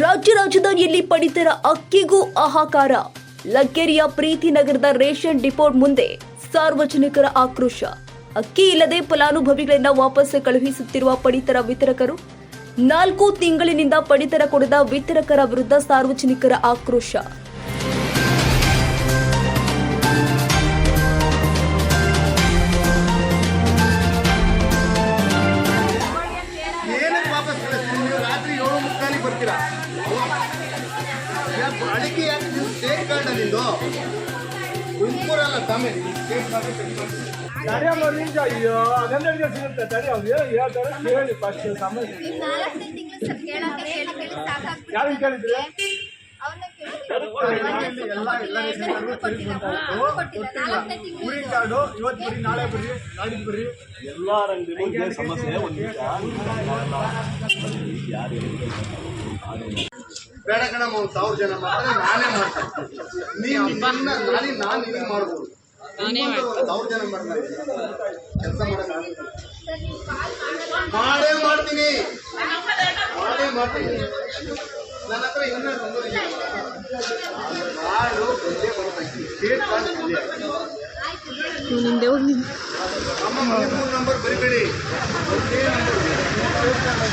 ರಾಜ್ಯ ರಾಜಧಾನಿಯಲ್ಲಿ ಪಡಿತರ ಅಕ್ಕಿಗೂ ಹಾಹಾಕಾರ ಲಗ್ಗೆರೆಯ ಪ್ರೀತಿ ನಗರದ ರೇಷನ್ ಡಿಪೋಟ್ ಮುಂದೆ ಸಾರ್ವಜನಿಕರ ಆಕ್ರೋಶ. ಅಕ್ಕಿ ಇಲ್ಲದೆ ಫಲಾನುಭವಿಗಳನ್ನ ವಾಪಸ್ ಕಳುಹಿಸುತ್ತಿರುವ ಪಡಿತರ ವಿತರಕರು, ನಾಲ್ಕು ತಿಂಗಳಿನಿಂದ ಪಡಿತರ ಕೊಡದ ವಿತರಕರ ವಿರುದ್ಧ ಸಾರ್ವಜನಿಕರ ಆಕ್ರೋಶ. ಬರ್ತೀರಾ? ಅಡಿಕೆ ಯಾಕೆ ನೀವು ಸ್ಟೇಟ್ ಕಾರ್ಡ್ ನಿಂದು? ತುಮಕೂರಲ್ಲ ಸ್ಟೇಟ್ ಕಾರ್ಡ್ ತಡೆ ಅಯ್ಯೋ ಹನ್ನೆರಡು ಸಿಗುತ್ತೆ. ತಡೆ ಅವ್ರು ಏನು ಹೇಳ್ತಾರೆ. ಕೇಳಿ ಫಸ್ಟ್ ಕೇಳಿದ್ರಿ? ಊರಿನ ಕಾರ್ಡು ಇವತ್ತು ಬರ್ರಿ ನಾಳೆ ಬರ್ರಿ ನಾಡಿದ್ದು ಬರ್ರಿ ಎಲ್ಲ ರಂಗದಲ್ಲೂ ಇದೇ ಸಮಸ್ಯೆ ಒಂದು ಬೇಡ ಕಣಮ್ಮ ಒಂದು ಸಾವಿರ ಜನ ಮಾಡ್ತಾರೆ ನಾನೇ ಮಾಡ್ತೇನೆ. ನೀವು ನನ್ನ ನಾನೇ ನಾನು ನಿನಗೆ ಮಾಡ್ಬೋದು ಸಾವಿರ ಜನ ಮಾಡ್ತಾರೆ ಕೆಲಸ ಮಾಡೇ ಮಾಡ್ತೀನಿ. ಮಾಡೇ ಮಾಡ್ತೀನಿ. ನನ್ನ ಹತ್ರ ಇನ್ನೂ ಬಂದೇ ಸ್ಟೇಟ್ ಅಮ್ಮ ಮೂರು ನಂಬರ್ ಬರಿಬೇಡಿ. ಒಂದೇ ನಂಬರ್